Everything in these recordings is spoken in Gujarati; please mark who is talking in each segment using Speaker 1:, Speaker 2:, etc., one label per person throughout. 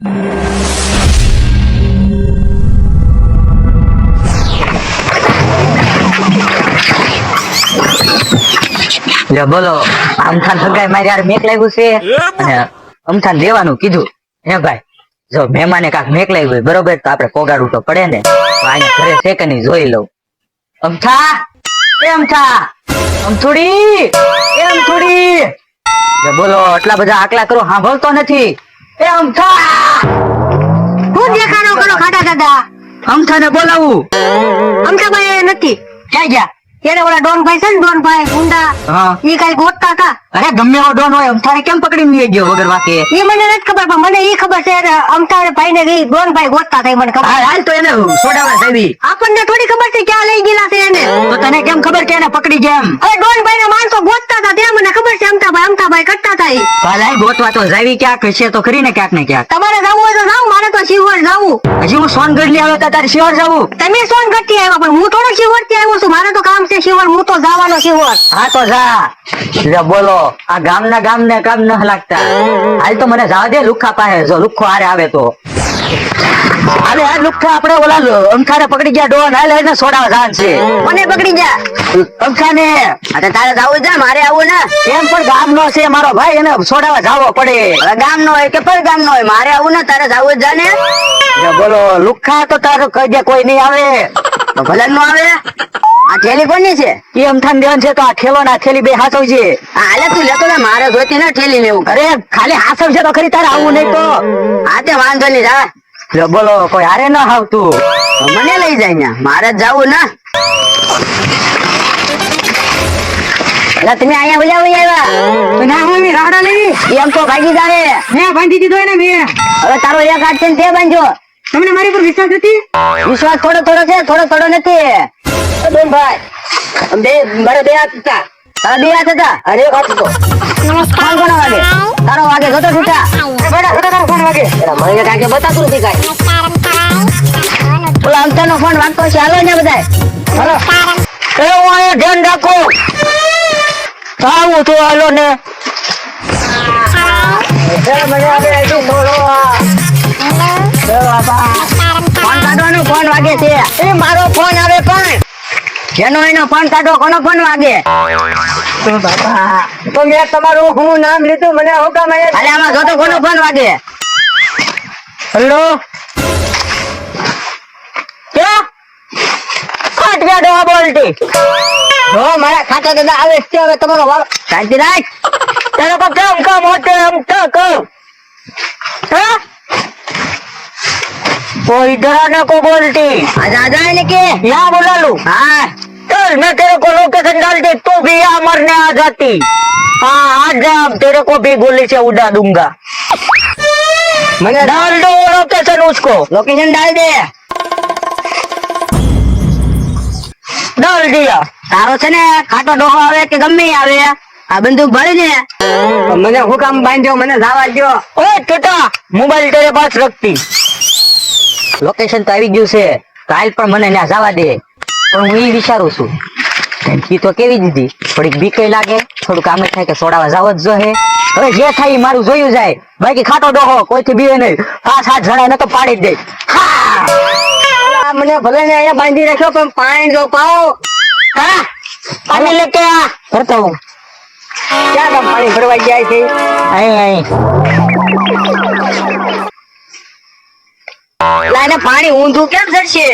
Speaker 1: લે બોલો અમથાન સગાઈ મારી યાર મેક લાગ્યું છે? અને અમથાન દેવાનું કીધું. હે ભાઈ જો મહેમાને કાક મેક લાગ્યું હોય બરોબર? તો આપણે પોગાડવું તો પડે ને. અહીંયા ઘરે છે કે નહીં જોઈ લઉં. અમથા! એ અમથા! અમથુડી! એ અમથુડી! બોલો આટલા બધા આકલા કરો સાંભળતો નથી. એ અમથા
Speaker 2: હું દેખાડો કરો ખાટા દાદા
Speaker 1: અમથાને બોલાવું.
Speaker 2: અમથાભાઈ નથી.
Speaker 1: ક્યાં ગયા?
Speaker 2: એને ઓલા ડોનભાઈ છે ને ડોનભાઈ ગુંડા
Speaker 1: હા.
Speaker 2: ઈ કઈ ગોતતા હતા
Speaker 1: અરે ગમે એવો ડોન હોય અમથાને કેમ પકડીને લઈ ગયો વગર વાકે?
Speaker 2: એ મને નથી ખબર પણ મને એ ખબર છે કે ભાઈ ને ડોનભાઈ ગોતતા હતા મને ખબર
Speaker 1: હાલ તો એને છોડાવા સાહેબી
Speaker 2: આપણને થોડી ખબર છે ક્યાં લઈ ગયેલા છે એને.
Speaker 1: તો તને કેમ ખબર કે એને પકડી ગયા
Speaker 2: એમ? અરે ડોન ભાઈ ને માણસો ગોતતા હતા ત્યાં મને ખબર છે અમથાભાઈ અમથાભાઈ કરતા થાય.
Speaker 1: હાલ હાલ ગોતવા તો જાવી ક્યાંક છે તો કરીને ક્યાંક ને ક્યાંક.
Speaker 2: તમારે જવું હોય તો જાવ મારે તો શિવર જવું.
Speaker 1: હજી હું સોનગઢ લઈ આવ્યો તો તારે શિવર જવું?
Speaker 2: તમે સોનગઢથી આવ્યા પણ હું થોડો શિવરથી આવ્યો છું. મારે તો કામ છે શિવર હું તો જવાનો શિવર.
Speaker 1: હા તો જા બોલો. આ ગામના ગામને કામ ન લાગતા. હાલ તો મને જવા દે લુખા પાસે જો લુખો હારે આવે તો. અરે આ લુખા આપણે ઓલા અંખારે પકડી ગયા ડોન હાલ એને સોડા જાન છે.
Speaker 2: મને પકડી ગયા?
Speaker 1: અંખાને.
Speaker 2: અરે તારે જવું છે મારે આવું ને?
Speaker 1: એમ પણ ગામ નો છે મારો ભાઈ એને સોડાવા જાવો પડે.
Speaker 2: ગામ નો હોય કે પર ગામ નો હોય મારે આવું ને તારે જવું જ જાને?
Speaker 1: બોલો લુખા તો તારો કહી દે કોઈ નહીં આવે.
Speaker 2: ભલે નો આવે. આ થેલી કોની છે?
Speaker 1: એ અમથાન દેવાન છે તો આ ઠેલો ના થેલી બે હાથવજે.
Speaker 2: હાલે તું લેતો ને મારે જોઈતી ને ઠેલી લેવું
Speaker 1: અરે ખાલી હાથવ તો ખરી તારે આવું નહીં તો.
Speaker 2: હા તે વાંધો નહીં જા.
Speaker 1: લે બોલો કોઈ હારે ન આવતું
Speaker 2: મને લઈ જાય ને મારે જવું ને. એટલે તમે અહીંયા બોલ્યા આવ્યા.
Speaker 1: ના રાડા લેવી
Speaker 2: એમ તો ભાગી જાવે
Speaker 1: મેં બાંધી દીધો ને મેં.
Speaker 2: હવે તારો એક હાથ છે તે બાંધજો
Speaker 1: તમને મારી પર વિશ્વાસ નથી?
Speaker 2: વિશ્વાસ થોડો થોડો છે થોડો થોડો નથી. બેન ભાઈ બે મારે બે હાથ હતા. તારા બે હાથ હતા? અરે એક હાથ હતો. નમસ્કાર. કોનો વાગે? તારો વાગે જોતો છૂટા
Speaker 1: બેટા બેટા તારો ફોન વાગે.
Speaker 2: મને કાંઈ બતાતું નથી કાંઈ. ઓલા અંતરનો ફોન વાગતો છે. હાલો ને બધાય. હાલો.
Speaker 1: એ હું અહીંયા ધ્યાન રાખો. આવું તો હાલો ને.
Speaker 2: એ મને હવે ફોન વાગે છે. એ મારો ફોન આવે પણ. જેનો એનો ફોન કાઢો કોનો ફોન વાગે?
Speaker 1: તો મેં તમારું હું નામ લીધું મને હું કામ
Speaker 2: અરે આમાં જોતો કોનો ફોન વાગે?
Speaker 1: હેલો
Speaker 2: મારા ખાતા દાદા આવે હવે તમારો શાંતિ રાખ.
Speaker 1: તારો કામ કામ હોતે આમ वो इधर आने को बोलती
Speaker 2: आजा आजा है के
Speaker 1: यहाँ बुला लू
Speaker 2: हाँ
Speaker 1: चल मैं तेरे को लोकेशन डाल दी तू भी यहाँ मरने आ जाती हाँ आ जा अब तेरे को भी गोली से उड़ा दूंगा
Speaker 2: मैंने
Speaker 1: डाल दो वो लोकेशन उसको
Speaker 2: लोकेशन डाल दे
Speaker 1: डाल दिया
Speaker 2: તારો છે ને ખાટો ડોહો આવે કે ગમે ઈ આવે આ બંદૂક ભરી ને
Speaker 1: મને હુકામ બાંધ્યો મને જવા દો ઓય ટીટા મોબાઈલ તેરે પાસ રખતી લોકેશન તો આવી ગયું છે. કાલ પણ મને ત્યાં જવા દે. પણ હું એ વિચારું છું. ધમકી તો કેવી દીધી? થોડીક બીક લાગે. થોડું કામે થાય કે સોડાવા જાવ જ જોહે હવે જે થાય એ મારું જોયું જાય. બાકી ખાટો ડોહો, કોઈથી બીવે નહીં. પાંચ સાત જણા ને તો પાડી જ દે.
Speaker 2: મને ભલે ને અહીંયા બાંધી રાખ્યો, પણ પાણી જો પાઓ
Speaker 1: હા? પાણી લેકે આ?
Speaker 2: ભરતો હું.
Speaker 1: ક્યાં તમ પાણી ભરવા જાય છે? અહીં અહીં.
Speaker 2: લાને પાણી ઊંધું કેમ ચડશે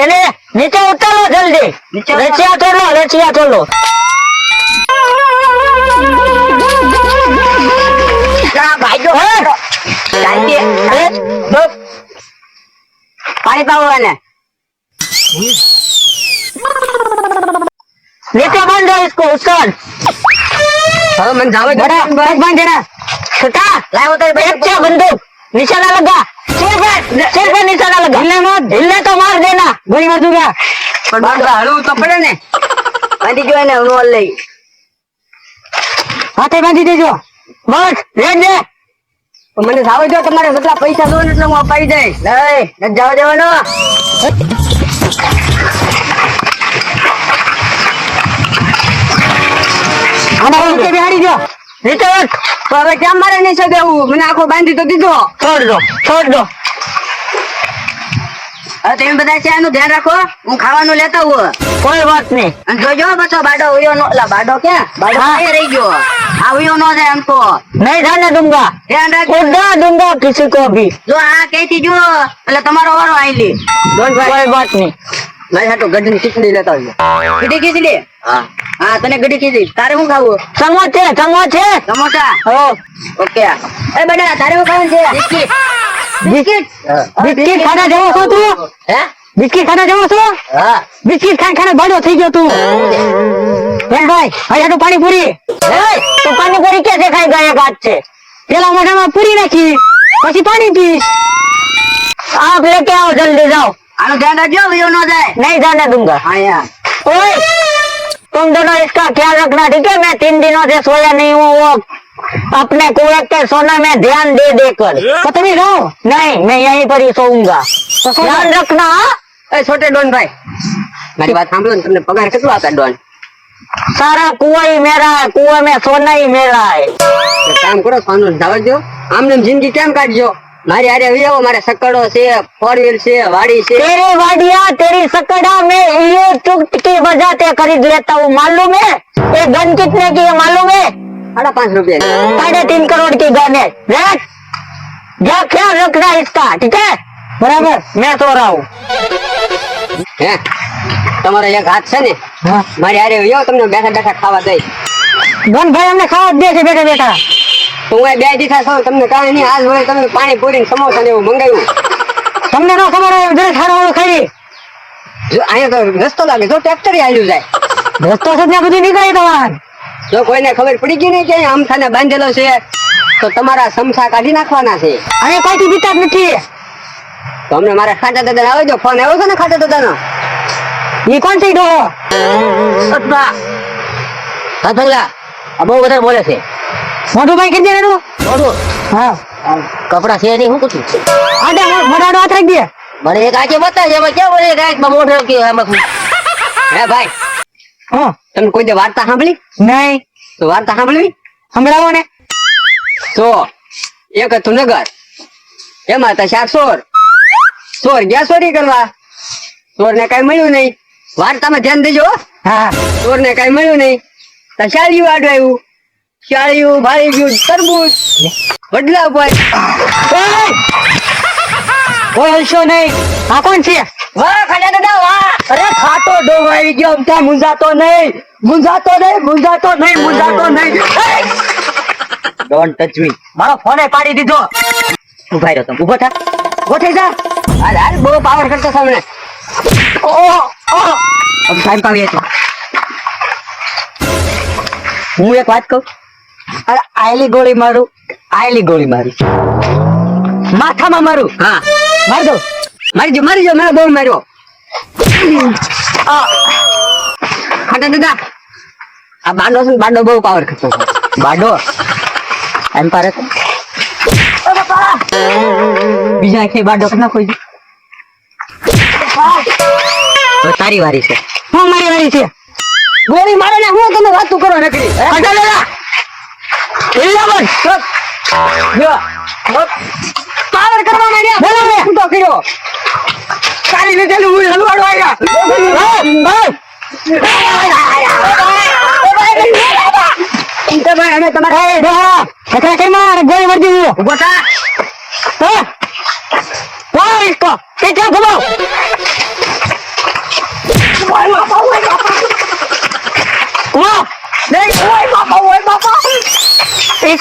Speaker 1: એને નીચે ઉતારો જલ્દી. રચિયા તોડો રચિયા
Speaker 2: તોડો. પાણી પાવો એને.
Speaker 1: નીચે બંધ હોય ઉસકોન.
Speaker 2: હવે મને જાવે
Speaker 1: બડા ભગવાન જરા. છટા.
Speaker 2: લાવો
Speaker 1: તો બેટ છે બંદૂક. નિશાના લગા. સિર પર નિશાના લગા. ઢીલે નો ઢીલે તો માર દેના. ગોળી માર દુગા
Speaker 2: પણ બાબા હળવું તો પડે ને. બાંધી જો એને હું લઈ.
Speaker 1: હાથે બાંધી દેજો. બસ રેડ દે.
Speaker 2: મને જાવે જો તમારે કેટલા પૈસા દો એટલે હું અપાઈ દઈશ. નહીં જાવ દેવાનો.
Speaker 1: નીચે બેહાડી દો
Speaker 2: તો હવે કેમ મારે નહીં દેવું મને આખો બાંધી તો દીધો.
Speaker 3: છોડ દો છોડ દો.
Speaker 2: હવે તમે બધા છે આનું ધ્યાન રાખો. હું ખાવાનું લેતા હું
Speaker 3: કોઈ વાત નહીં.
Speaker 2: અને જોજો બસો બાડો ઉયો નો લા બાડો કે બાડો એ રહી ગયો? આ ઉયો નો જાય એમ તો
Speaker 3: નહીં જાને ડુંગા.
Speaker 2: ધ્યાન રાખો
Speaker 3: ઉડા ડુંગા કિસી કો ભી.
Speaker 2: જો આ કહેતી જો એટલે તમારો વારો આઈ લી.
Speaker 3: કોઈ વાત નહીં.
Speaker 2: મારી હાટો ગઢની ખીચડી લેતા આવજો ગઢી ખીચડી હા. હા તને ગઢી ખીચડી તારે શું ખાવું?
Speaker 3: સમોસે સમોસે
Speaker 2: સમોસા?
Speaker 3: હો.
Speaker 2: ઓકે. એ બેટા તારે શું ખાવું છે? બિસ્કિટ.
Speaker 3: બિસ્કિટ? બિસ્કિટ ખાના જવો છો તું?
Speaker 2: હે?
Speaker 3: બિસ્કિટ ખાના જવો છો?
Speaker 2: હા.
Speaker 3: બિસ્કિટ ખાઈ ખાને બાડો થઈ ગયો તું. ભાઈ હવે તો પાણીપુરી તું પાણીપુરી કે છે? ખાઈ ગયા વાત છે. પેલા મોઢામાં પૂરી નાખી પછી પાણી પીશ. આપ લેકે આવો જલ્દી જાઓ.
Speaker 2: આનું ધ્યાન રાખજો ઉયો નો જાય
Speaker 3: नहीं जाने दूंगा
Speaker 2: હા યાર
Speaker 3: ओए तुम दोनों इसका ख्याल रखना ठीक है मैं तीन दिनों से सोया नहीं हूँ वो अपने कुएं के सोने में ध्यान दे देकर तो तुम ही रहो नहीं मैं यहीं पर ही सोऊंगा तो ध्यान रखना हाँ?
Speaker 2: એ છોટે ડોન ભાઈ મારી વાત સાંભળો ને તમને પગાર કેટલો આપે ડોન
Speaker 3: सारा कुआं ही मेरा है कुएं में सोना ही मेरा है
Speaker 2: એક કામ કરો સોનું જવા દો આમને એમ જિંદગી કેમ કાઢજો મારી હારે આવી આવો મારે સકડો છે ફોર વ્હીલ છે વાડી છે
Speaker 3: तेरी वाडिया तेरी सकड़ा में ये चुटकी बजाते खरीद लेता हूँ मालूम है ये गन कितने की है मालूम है
Speaker 2: સાડા પાંચ રૂપિયા
Speaker 3: साढ़े तीन करोड़ की गन है देख क्या ख्याल रखना इसका ठीक है बराबर मैं सो रहा हूँ
Speaker 2: હે તમારો એક હાથ છે ને
Speaker 3: हाँ
Speaker 2: મારી હારે આવી આવો તમને બેઠા બેઠા ખાવા દઈ
Speaker 3: ગન ભાઈ અમને ખાવા જ દે છે બેઠા બેઠા
Speaker 2: તો હું બે દીઠા છો તમને કાંઈ નહીં આજ વળી તમને પાણી પૂરી સમોસા ને એવું મંગાવ્યું.
Speaker 3: તમને ના ખબર હોય જરા ખાવા વાળું ખાઈ
Speaker 2: અહીંયા તો રસ્તો લાગે જો ટ્રેક્ટર હાલ્યું જાય.
Speaker 3: રસ્તો છે ત્યાં બધું નીકળે તમાર
Speaker 2: જો કોઈને ખબર પડી ગઈ નહીં કે અહીંયા અમથાને બાંધેલો છે તો તમારા સમસા કાઢી નાખવાના છે.
Speaker 3: અને કઈથી બીતા જ નથી.
Speaker 2: તો અમને મારા ખાટા દાદા આવે જો ફોન આવ્યો છે ને ખાટા દાદાનો?
Speaker 3: ઈ કોણ છે ડોહો?
Speaker 2: અથવા હા ભગલા આ બહુ વધારે બોલે છે.
Speaker 3: મોઢું ભાઈ કરી દે એનું
Speaker 2: મોઢું?
Speaker 3: હા.
Speaker 2: કપડા છે નહીં હું પૂછું
Speaker 3: આડે મોઢાડો હાથ રાખી દે.
Speaker 2: મને એક આંખે બતાવે એમાં કેવું એક આંખમાં મોઢો કે એમાં હે ભાઈ
Speaker 3: હા.
Speaker 2: તમે કોઈ દે વાર્તા સાંભળી?
Speaker 3: નહીં.
Speaker 2: તો વાર્તા સાંભળવી?
Speaker 3: સંભળાવો ને.
Speaker 2: તો એક હતું નગર. એમાં હતા ચાર ચોર ચોર ગયા ચોરી કરવા. ચોર ને કઈ મળ્યું નહીં. વાર્તામાં ધ્યાન દેજો હો.
Speaker 3: હા.
Speaker 2: ચોર ને કઈ મળ્યું નહીં. તો શાળિયું આડું આવ્યું. શાળિયું ભાળી ગયું તરબૂચ. વડલા
Speaker 3: ભાઈ! હલશો નહીં. આ કોણ છે?
Speaker 2: વાહ ખાજા દાદા વાહ.
Speaker 3: અરે ખાટો આવી ગયો. અમથા મુંજાતો નહીં. મુંજાતો નહીં મુંજાતો નહીં મુંજાતો નહીં.
Speaker 2: ડોન્ટ ટચ મી
Speaker 3: મારો ફોને પાડી દીધો.
Speaker 2: ઊભા રહ્યો તમે. ઊભો થા. ઊભો થઈ જા. હાલ હાલ બહુ પાવર કરતો સામે.
Speaker 3: ઓહ ઓહ
Speaker 2: ટાઈમ પાવી હતો હું એક વાત કહું?
Speaker 3: અરે આયલી ગોળી મારું આયલી ગોળી મારી. માથામાં મારું.
Speaker 2: હા.
Speaker 3: માર દો
Speaker 2: મારી જો મારી જો મેં બહુ માર્યો. ખાટા દાદા આ બાંડો છે બાંડો બહુ પાવર કરતો
Speaker 3: બાંડો? એમ પારે બીજા આંખે બાડો ના કોઈ
Speaker 2: હવે તારી વારી છે.
Speaker 3: હું મારી વાળી છે.
Speaker 2: ગોળી મારે ને હું તમે વાતું કરો નકરી હે?
Speaker 3: ખાટા દાદા ઇલેવન
Speaker 2: જો પાવર કરવા માંડ્યા.
Speaker 3: બોલો ને.
Speaker 2: ફૂટો કર્યો? તારી લીધેલું હું હલવાડો આવ્યા તો
Speaker 3: ગોળી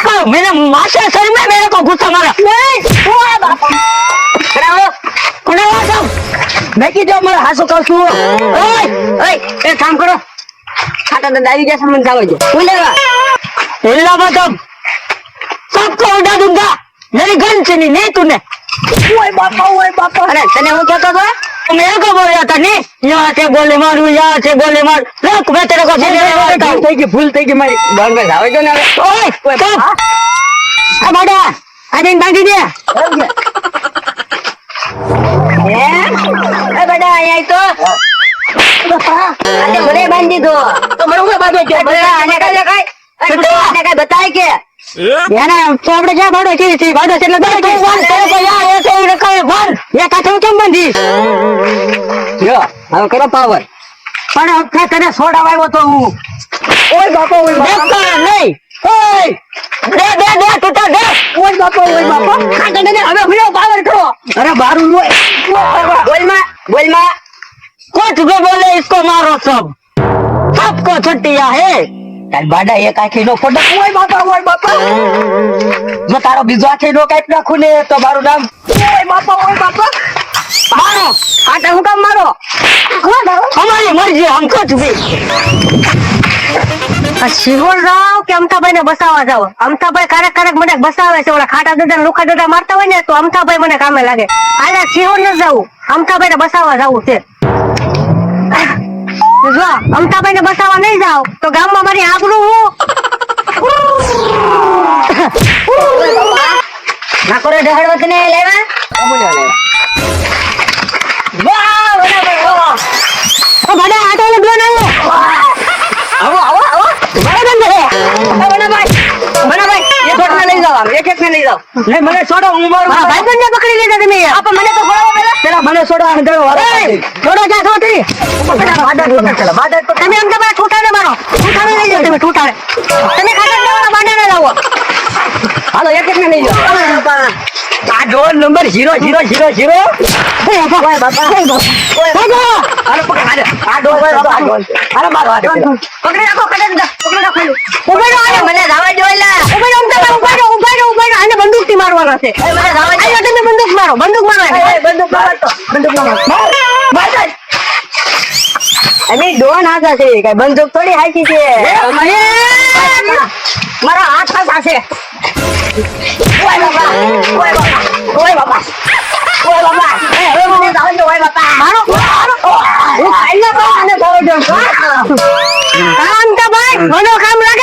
Speaker 3: इसको मैंने मास्टर सर में मेरे को गुस्सा मारा કોને વાંચો મેં કીધું મારે હાસુ કહું છું ઓય
Speaker 2: ઓય એક કામ કરો ખાટા દાદા આવી ગયા છે મને જાવ જો હું લેવા
Speaker 3: हिला मत अब सबको उड़ा दूंगा मेरी गन चली नहीं तूने
Speaker 2: ઓય બાપા ઓય બાપા અરે તને હું કહેતો હતો
Speaker 3: मेरे को बोल रहा था नहीं यहाँ से गोली मारू यहाँ से गोली मार रुक मैं तेरे को सीधे मारता हूँ
Speaker 2: થઈ ગઈ ભૂલ થઈ ગઈ મારી ડોન ભાઈ જાવ જો ને હવે
Speaker 3: ओए चुप आ बाडा आ दिन बांधी दे
Speaker 2: હે એ બેટા અહીંયા તો આજે મને બાંધી દો તો મને હું બાંધો છે મને આને કાઈ કાઈ તને કઈ બતાય કે
Speaker 3: એને તો આપણે ક્યાં ભાડો છે છે ભાડો છે એટલે દસ
Speaker 2: તું બંધ કરો તો યાર, એ
Speaker 3: કાઠું કેમ બંધીશ?
Speaker 2: જો હવે કરો પાવર
Speaker 3: પણ અખા તને સોડાવાયો તો હું.
Speaker 2: ઓય બાપા ઓય બાપા.
Speaker 3: નહીં.
Speaker 2: ઓય! દે દે દે તૂટા દે. ઓય બાપા ઓય બાપા. કાકાને હવે હમણાં પાવર કરો.
Speaker 3: અરે બારું
Speaker 2: લો બોલમાં બોલમાં.
Speaker 3: કોટ ગો બોલે ઇસકો મારો સબ. સબકો છટિયા હે.
Speaker 2: તાર બાડા એક આખી નો ફોટો ઓય બાપા ઓય બાપા. જો તારો બીજો આખી નો કાપ નાખું ને તો મારું નામ ઓય બાપા, હોય બાપા.
Speaker 3: મારો
Speaker 2: આટા હું કામ મારો?
Speaker 3: અમારી મરજી આમ કો આ
Speaker 2: શિહોલ રાવ કે અમતાભાઈ ને બસાવા જાવ? અમતાભાઈ કારક કારક મને બસાવે છે, ઓલા ખાટા દાદા લુખા દાદા મારતા હોય ને, તો અમતાભાઈ મને કામે લાગે. આલા શિહોલ ન જાવું અમતાભાઈ ને બસાવા જાવું છે. જો અમતાભાઈ ને બસાવવા નહીં જાવ તો ગામમાં મારી આબરૂ હું? નાકોરે ડહડવત ને લેવા અમુલ્ય લેવા વાહ, બરાબર, વાહ. ઓ બડા આટો બ્લોન
Speaker 3: આવ્યો મને છોડો હું મારો
Speaker 2: ભાઈ ને પકડી લીધા તમે આપ મને તો છોડો પેલા.
Speaker 3: પેલા મને છોડો અંદર
Speaker 2: વાળો છોડો જા છો તરી બાડા બાડા તમે એમ કે મારા ઠૂઠાને મારો. ઠૂઠાને લઈ જાવ તમે ઠૂઠાને તમે ખાતા હાલો એક એક ને લઈ જાઓ
Speaker 3: આ ડોર નંબર 0000
Speaker 2: ઓય બાપા. ઓય બાપા. હાલો પકડ આ ડોલ આ ડોલ હાલો મારો આ ડોલ પકડી. રાખો કડક દા પકડી રાખો. એનું. રહો મને જવા દો એલા ઊભા રહો ઊભા રહો ઊભા રહો ઊભા રહો ઊભા રહો આને છે મને જવા દો આયો તમે બંદૂક મારો બંદૂક મારો બંદૂક મારો બંદૂક મારો. અમે ડોન આગા છે કઈ બંદૂક થોડી હાચી છે. મારા. હાથ આગા છે. ઓય બાપા. ઓય બાપા. ઓય બાપા ઓય બાપા એ જવા ઓય બાપા મારો મારો હું ખાઈને તો આને બોલો જો કામ તો ભાઈ મને કામ લાગે ને મને